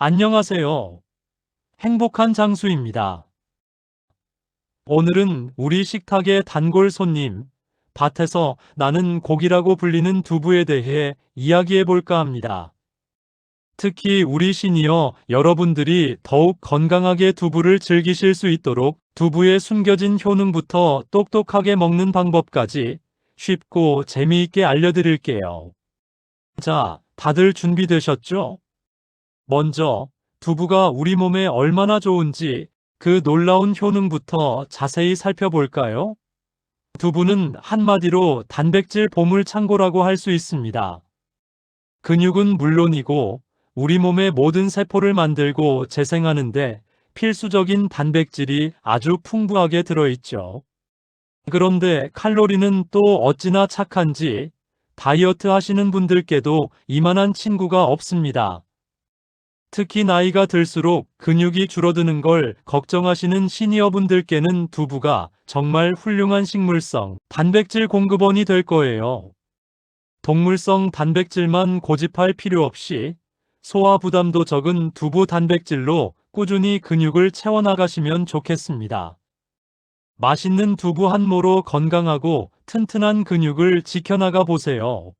안녕하세요. 행복한 장수입니다. 오늘은 우리 식탁의 단골 손님, 밭에서 나는 고기라고 불리는 두부에 대해 이야기해 볼까 합니다. 특히 우리 시니어 여러분들이 더욱 건강하게 두부를 즐기실 수 있도록 두부의 숨겨진 효능부터 똑똑하게 먹는 방법까지 쉽고 재미있게 알려드릴게요. 자, 다들 준비되셨죠? 먼저 두부가 우리 몸에 얼마나 좋은지 그 놀라운 효능부터 자세히 살펴볼까요? 두부는 한마디로 단백질 보물 창고라고 할 수 있습니다. 근육은 물론이고 우리 몸의 모든 세포를 만들고 재생하는데 필수적인 단백질이 아주 풍부하게 들어있죠. 그런데 칼로리는 또 어찌나 착한지 다이어트 하시는 분들께도 이만한 친구가 없습니다. 특히 나이가 들수록 근육이 줄어드는 걸 걱정하시는 시니어분들께는 두부가 정말 훌륭한 식물성 단백질 공급원이 될 거예요. 동물성 단백질만 고집할 필요 없이 소화 부담도 적은 두부 단백질로 꾸준히 근육을 채워나가시면 좋겠습니다. 맛있는 두부 한 모로 건강하고 튼튼한 근육을 지켜나가 보세요.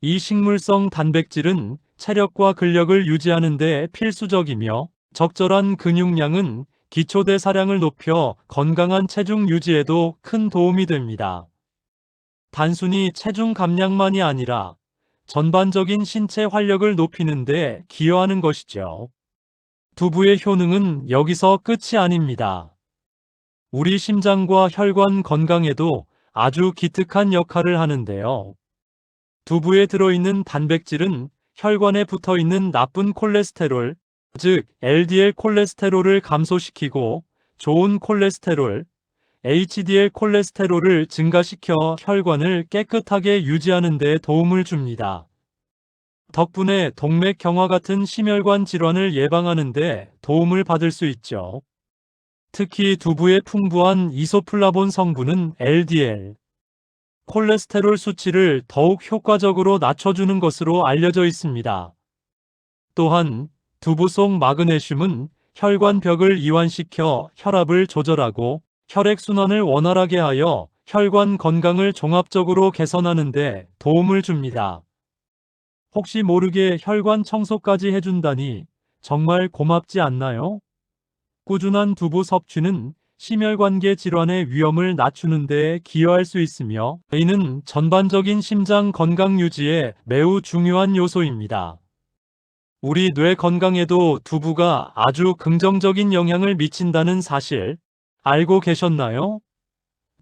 이 식물성 단백질은 체력과 근력을 유지하는 데 필수적이며 적절한 근육량은 기초대 사량을 높여 건강한 체중 유지에도 큰 도움이 됩니다. 단순히 체중 감량만이 아니라 전반적인 신체 활력을 높이는 데 기여하는 것이죠. 두부의 효능은 여기서 끝이 아닙니다. 우리 심장과 혈관 건강에도 아주 기특한 역할을 하는데요. 두부에 들어있는 단백질은 혈관에 붙어 있는 나쁜 콜레스테롤, 즉 LDL 콜레스테롤을 감소시키고 좋은 콜레스테롤, HDL 콜레스테롤을 증가시켜 혈관을 깨끗하게 유지하는 데 도움을 줍니다. 덕분에 동맥경화 같은 심혈관 질환을 예방하는 데 도움을 받을 수 있죠. 특히 두부의 풍부한 이소플라본 성분은 LDL, 콜레스테롤 수치를 더욱 효과적으로 낮춰주는 것으로 알려져 있습니다. 또한 두부 속 마그네슘은 혈관벽을 이완시켜 혈압을 조절하고 혈액순환을 원활하게 하여 혈관 건강을 종합적으로 개선하는 데 도움을 줍니다. 혹시 모르게 혈관 청소까지 해준다니 정말 고맙지 않나요? 꾸준한 두부 섭취는 심혈관계 질환의 위험을 낮추는 데 기여할 수 있으며 이는 전반적인 심장 건강 유지에 매우 중요한 요소입니다. 우리 뇌 건강에도 두부가 아주 긍정적인 영향을 미친다는 사실 알고 계셨나요?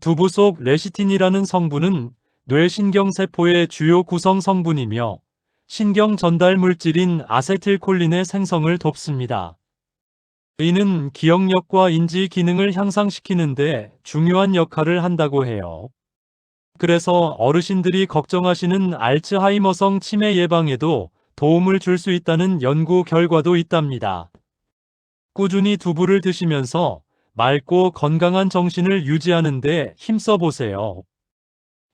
두부 속 레시틴이라는 성분은 뇌신경세포의 주요 구성 성분이며 신경 전달 물질인 아세틸콜린의 생성을 돕습니다. 이는 기억력과 인지 기능을 향상시키는데 중요한 역할을 한다고 해요. 그래서 어르신들이 걱정하시는 알츠하이머성 치매 예방에도 도움을 줄 수 있다는 연구 결과도 있답니다. 꾸준히 두부를 드시면서 맑고 건강한 정신을 유지하는데 힘써 보세요.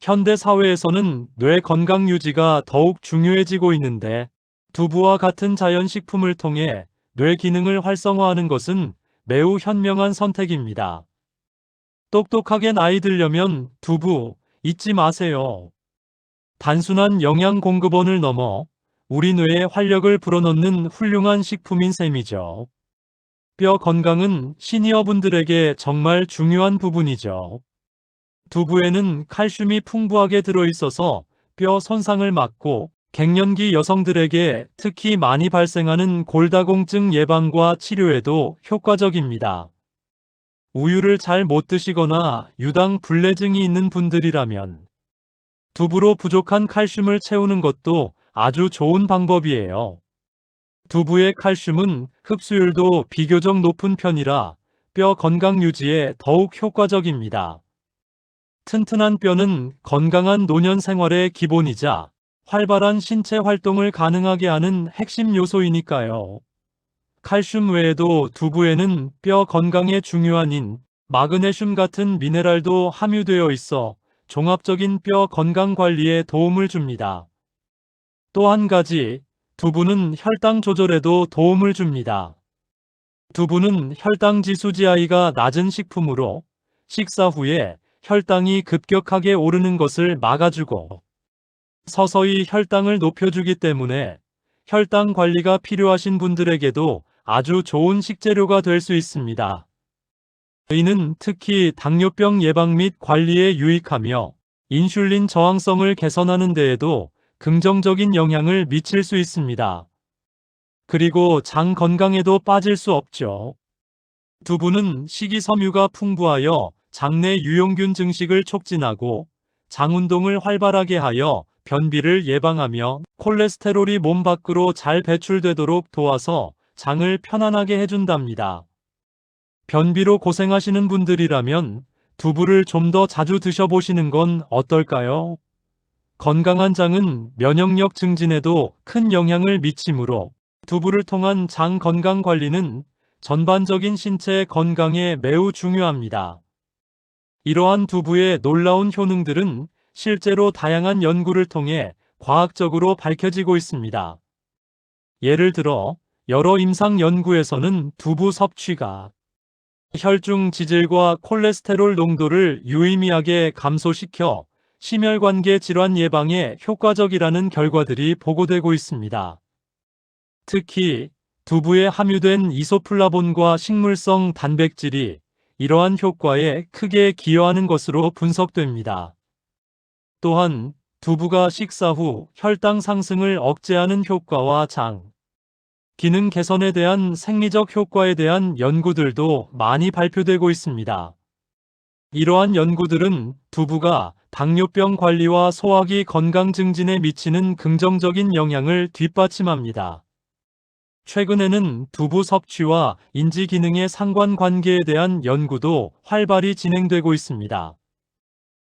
현대 사회에서는 뇌 건강 유지가 더욱 중요해지고 있는데 두부와 같은 자연식품을 통해 뇌 기능을 활성화하는 것은 매우 현명한 선택입니다. 똑똑하게 나이 들려면 두부 잊지 마세요. 단순한 영양 공급원을 넘어 우리 뇌에 활력을 불어넣는 훌륭한 식품인 셈이죠. 뼈 건강은 시니어분들에게 정말 중요한 부분이죠. 두부에는 칼슘이 풍부하게 들어있어서 뼈 손상을 막고 갱년기 여성들에게 특히 많이 발생하는 골다공증 예방과 치료에도 효과적입니다. 우유를 잘 못 드시거나 유당 불내증이 있는 분들이라면 두부로 부족한 칼슘을 채우는 것도 아주 좋은 방법이에요. 두부의 칼슘은 흡수율도 비교적 높은 편이라 뼈 건강 유지에 더욱 효과적입니다. 튼튼한 뼈는 건강한 노년 생활의 기본이자 활발한 신체 활동을 가능하게 하는 핵심 요소이니까요. 칼슘 외에도 두부에는 뼈 건강에 중요한 인, 마그네슘 같은 미네랄도 함유되어 있어 종합적인 뼈 건강 관리에 도움을 줍니다. 또 한 가지, 두부는 혈당 조절에도 도움을 줍니다. 두부는 혈당 지수 GI가 낮은 식품으로 식사 후에 혈당이 급격하게 오르는 것을 막아주고 서서히 혈당을 높여주기 때문에 혈당 관리가 필요하신 분들에게도 아주 좋은 식재료가 될 수 있습니다. 이는 특히 당뇨병 예방 및 관리에 유익하며 인슐린 저항성을 개선하는 데에도 긍정적인 영향을 미칠 수 있습니다. 그리고 장 건강에도 빠질 수 없죠. 두부는 식이섬유가 풍부하여 장내 유용균 증식을 촉진하고 장 운동을 활발하게 하여 변비를 예방하며 콜레스테롤이 몸 밖으로 잘 배출되도록 도와서 장을 편안하게 해준답니다. 변비로 고생하시는 분들이라면 두부를 좀 더 자주 드셔보시는 건 어떨까요? 건강한 장은 면역력 증진에도 큰 영향을 미치므로 두부를 통한 장 건강 관리는 전반적인 신체 건강에 매우 중요합니다. 이러한 두부의 놀라운 효능들은 실제로 다양한 연구를 통해 과학적으로 밝혀지고 있습니다. 예를 들어 여러 임상 연구에서는 두부 섭취가 혈중 지질과 콜레스테롤 농도를 유의미하게 감소시켜 심혈관계 질환 예방에 효과적이라는 결과들이 보고되고 있습니다. 특히 두부에 함유된 이소플라본과 식물성 단백질이 이러한 효과에 크게 기여하는 것으로 분석됩니다. 또한 두부가 식사 후 혈당 상승을 억제하는 효과와 장, 기능 개선에 대한 생리적 효과에 대한 연구들도 많이 발표되고 있습니다. 이러한 연구들은 두부가 당뇨병 관리와 소화기 건강 증진에 미치는 긍정적인 영향을 뒷받침합니다. 최근에는 두부 섭취와 인지 기능의 상관 관계에 대한 연구도 활발히 진행되고 있습니다.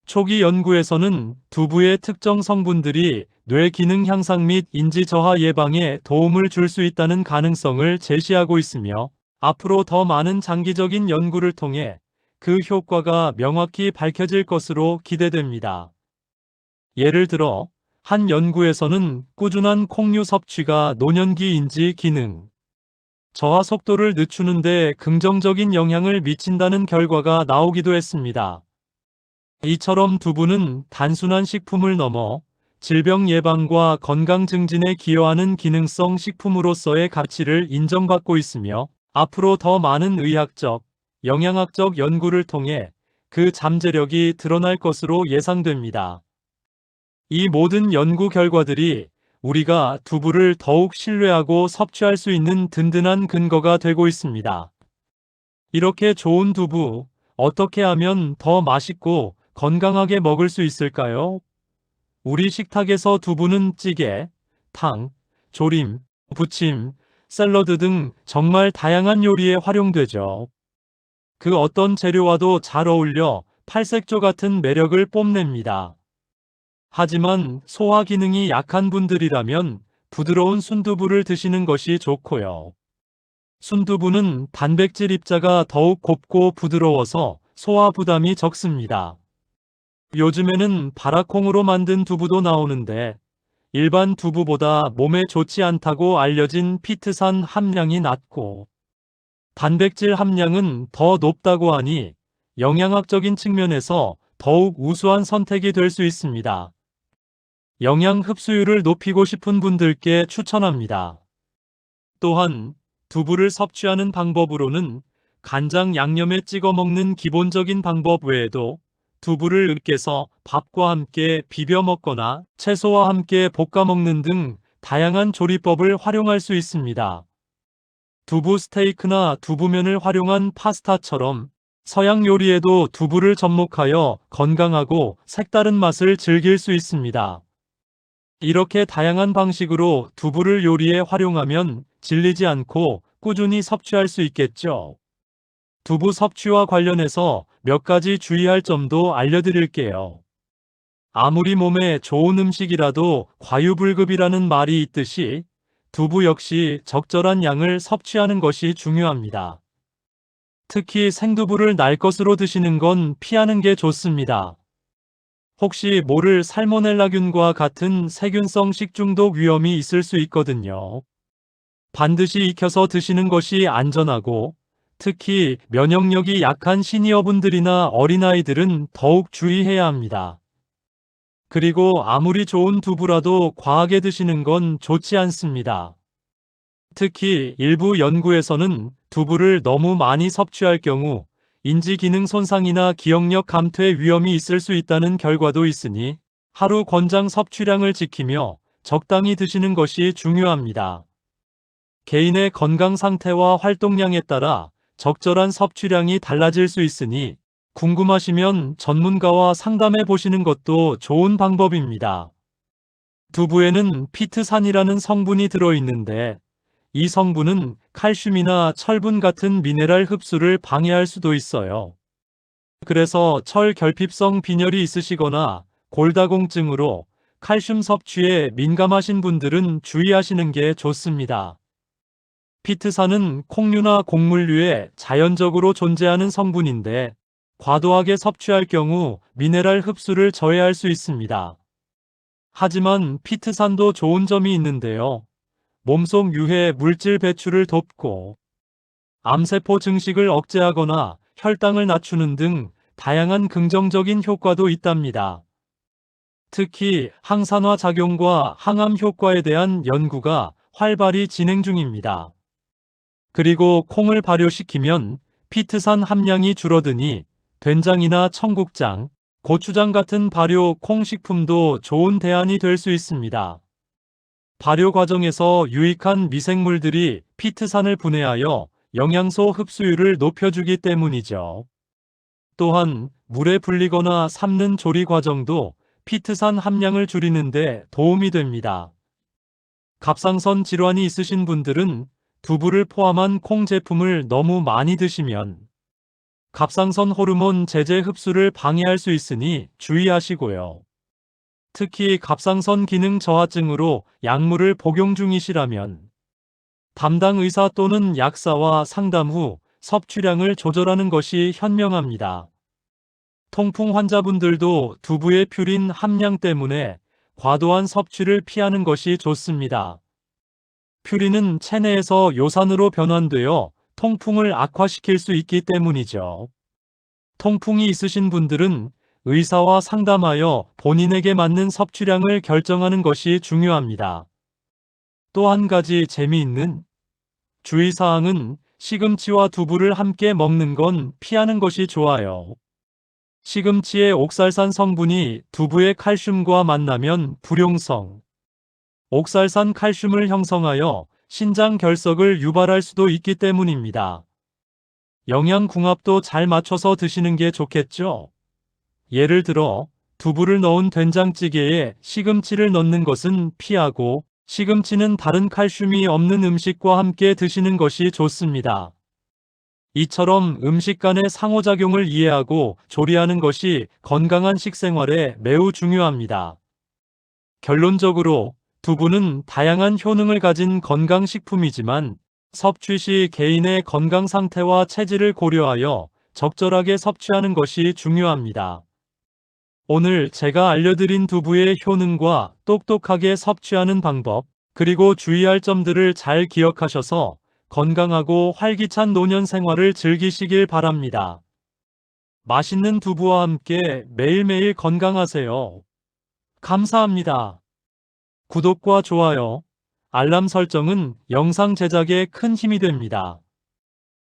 초기 연구에서는 두부의 특정 성분들이 뇌 기능 향상 및 인지 저하 예방에 도움을 줄 수 있다는 가능성을 제시하고 있으며 앞으로 더 많은 장기적인 연구를 통해 그 효과가 명확히 밝혀질 것으로 기대됩니다. 예를 들어 한 연구에서는 꾸준한 콩류 섭취가 노년기 인지 기능, 저하 속도를 늦추는 데 긍정적인 영향을 미친다는 결과가 나오기도 했습니다. 이처럼 두부는 단순한 식품을 넘어 질병 예방과 건강 증진에 기여하는 기능성 식품으로서의 가치를 인정받고 있으며 앞으로 더 많은 의학적, 영양학적 연구를 통해 그 잠재력이 드러날 것으로 예상됩니다. 이 모든 연구 결과들이 우리가 두부를 더욱 신뢰하고 섭취할 수 있는 든든한 근거가 되고 있습니다. 이렇게 좋은 두부, 어떻게 하면 더 맛있고 건강하게 먹을 수 있을까요? 우리 식탁에서 두부는 찌개, 탕, 조림, 부침, 샐러드 등 정말 다양한 요리에 활용되죠. 그 어떤 재료와도 잘 어울려 팔색조 같은 매력을 뽐냅니다. 하지만 소화 기능이 약한 분들이라면 부드러운 순두부를 드시는 것이 좋고요. 순두부는 단백질 입자가 더욱 곱고 부드러워서 소화 부담이 적습니다. 요즘에는 바라콩으로 만든 두부도 나오는데 일반 두부보다 몸에 좋지 않다고 알려진 피트산 함량이 낮고 단백질 함량은 더 높다고 하니 영양학적인 측면에서 더욱 우수한 선택이 될 수 있습니다. 영양 흡수율을 높이고 싶은 분들께 추천합니다. 또한 두부를 섭취하는 방법으로는 간장 양념에 찍어 먹는 기본적인 방법 외에도 두부를 으깨서 밥과 함께 비벼 먹거나 채소와 함께 볶아 먹는 등 다양한 조리법을 활용할 수 있습니다. 두부 스테이크나 두부면을 활용한 파스타처럼 서양 요리에도 두부를 접목하여 건강하고 색다른 맛을 즐길 수 있습니다. 이렇게 다양한 방식으로 두부를 요리에 활용하면 질리지 않고 꾸준히 섭취할 수 있겠죠. 두부 섭취와 관련해서 몇 가지 주의할 점도 알려드릴게요. 아무리 몸에 좋은 음식이라도 과유불급이라는 말이 있듯이 두부 역시 적절한 양을 섭취하는 것이 중요합니다. 특히 생두부를 날 것으로 드시는 건 피하는 게 좋습니다. 혹시 모를 살모넬라균과 같은 세균성 식중독 위험이 있을 수 있거든요. 반드시 익혀서 드시는 것이 안전하고 특히 면역력이 약한 시니어분들이나 어린아이들은 더욱 주의해야 합니다. 그리고 아무리 좋은 두부라도 과하게 드시는 건 좋지 않습니다. 특히 일부 연구에서는 두부를 너무 많이 섭취할 경우 인지 기능 손상이나 기억력 감퇴 위험이 있을 수 있다는 결과도 있으니 하루 권장 섭취량을 지키며 적당히 드시는 것이 중요합니다. 개인의 건강 상태와 활동량에 따라 적절한 섭취량이 달라질 수 있으니 궁금하시면 전문가와 상담해 보시는 것도 좋은 방법입니다. 두부에는 피트산이라는 성분이 들어있는데 이 성분은 칼슘이나 철분 같은 미네랄 흡수를 방해할 수도 있어요. 그래서 철 결핍성 빈혈이 있으시거나 골다공증으로 칼슘 섭취에 민감하신 분들은 주의하시는 게 좋습니다. 피트산은 콩류나 곡물류에 자연적으로 존재하는 성분인데 과도하게 섭취할 경우 미네랄 흡수를 저해할 수 있습니다. 하지만 피트산도 좋은 점이 있는데요. 몸속 유해 물질 배출을 돕고 암세포 증식을 억제하거나 혈당을 낮추는 등 다양한 긍정적인 효과도 있답니다. 특히 항산화 작용과 항암 효과에 대한 연구가 활발히 진행 중입니다. 그리고 콩을 발효시키면 피트산 함량이 줄어드니 된장이나 청국장, 고추장 같은 발효 콩 식품도 좋은 대안이 될 수 있습니다. 발효 과정에서 유익한 미생물들이 피트산을 분해하여 영양소 흡수율을 높여주기 때문이죠. 또한 물에 불리거나 삶는 조리 과정도 피트산 함량을 줄이는데 도움이 됩니다. 갑상선 질환이 있으신 분들은 두부를 포함한 콩 제품을 너무 많이 드시면 갑상선 호르몬 제제 흡수를 방해할 수 있으니 주의하시고요. 특히 갑상선 기능 저하증으로 약물을 복용 중이시라면 담당 의사 또는 약사와 상담 후 섭취량을 조절하는 것이 현명합니다. 통풍 환자분들도 두부의 퓨린 함량 때문에 과도한 섭취를 피하는 것이 좋습니다. 퓨린은 체내에서 요산으로 변환되어 통풍을 악화시킬 수 있기 때문이죠. 통풍이 있으신 분들은 의사와 상담하여 본인에게 맞는 섭취량을 결정하는 것이 중요합니다. 또 한 가지 재미있는 주의사항은 시금치와 두부를 함께 먹는 건 피하는 것이 좋아요. 시금치의 옥살산 성분이 두부의 칼슘과 만나면 불용성, 옥살산 칼슘을 형성하여 신장 결석을 유발할 수도 있기 때문입니다. 영양궁합도 잘 맞춰서 드시는 게 좋겠죠? 예를 들어 두부를 넣은 된장찌개에 시금치를 넣는 것은 피하고 시금치는 다른 칼슘이 없는 음식과 함께 드시는 것이 좋습니다. 이처럼 음식 간의 상호작용을 이해하고 조리하는 것이 건강한 식생활에 매우 중요합니다. 결론적으로 두부는 다양한 효능을 가진 건강식품이지만 섭취 시 개인의 건강 상태와 체질을 고려하여 적절하게 섭취하는 것이 중요합니다. 오늘 제가 알려드린 두부의 효능과 똑똑하게 섭취하는 방법, 그리고 주의할 점들을 잘 기억하셔서 건강하고 활기찬 노년 생활을 즐기시길 바랍니다. 맛있는 두부와 함께 매일매일 건강하세요. 감사합니다. 구독과 좋아요, 알람 설정은 영상 제작에 큰 힘이 됩니다.